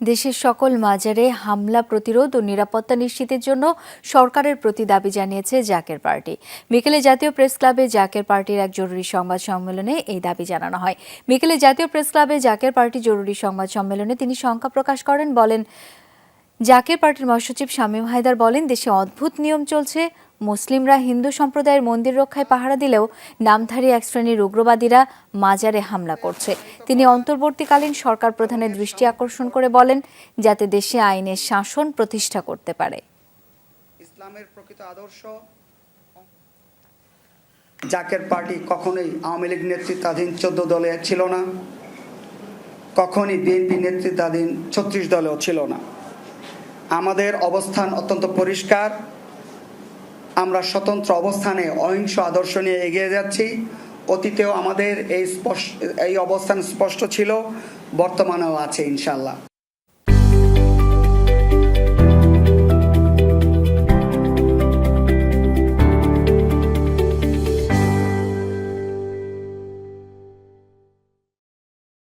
দেশের সকল মাজারে হামলা, প্রতিরোধ ও নিরাপত্তা নিশ্চিতের জন্য সরকারের প্রতি দাবি জানিয়েছে জাকের পার্টি। বিকেলে জাতীয় প্রেস ক্লাবে জাকের পার্টির এক জরুরি সংবাদ সম্মেলনে এই দাবি জানানো হয়। বিকেলে জাতীয় প্রেস ক্লাবে জাকের পার্টি জরুরি সংবাদ সম্মেলনে তিনি শঙ্কা প্রকাশ করেন, বলেন জাকের পার্টির মহাসচিব শামীম হায়দার বলেন, দেশে অদ্ভুত নিয়ম চলছে। মুসলিমরা হিন্দু সম্প্রদায়ের মন্দির রক্ষায় পাহারা দিলেও নামধারী এক শ্রেণির উগ্রবাদীরা মাজারে হামলা করছে। তিনি অন্তর্বর্তীকালীন সরকার প্রধানের দৃষ্টি আকর্ষণ করে বলেন, যাতে দেশে আইনের শাসন প্রতিষ্ঠা করতে পারে। ইসলামের প্রকৃত আদর্শ, জাকের পার্টি কখনোই আওয়ামী লীগ নেতৃত্বাধীন চোদ্দ দলে ছিল না, কখনই বিএনপি নেতৃত্বাধীন ছত্রিশ দলেও ছিল না। আমাদের অবস্থান অত্যন্ত পরিষ্কার। আমরা স্বতন্ত্র অবস্থানে অহিংস আদর্শ নিয়ে এগিয়ে যাচ্ছি। অতীতেও আমাদের এই স্পষ্ট এই অবস্থান স্পষ্ট ছিল, বর্তমানেও আছে ইনশাল্লাহ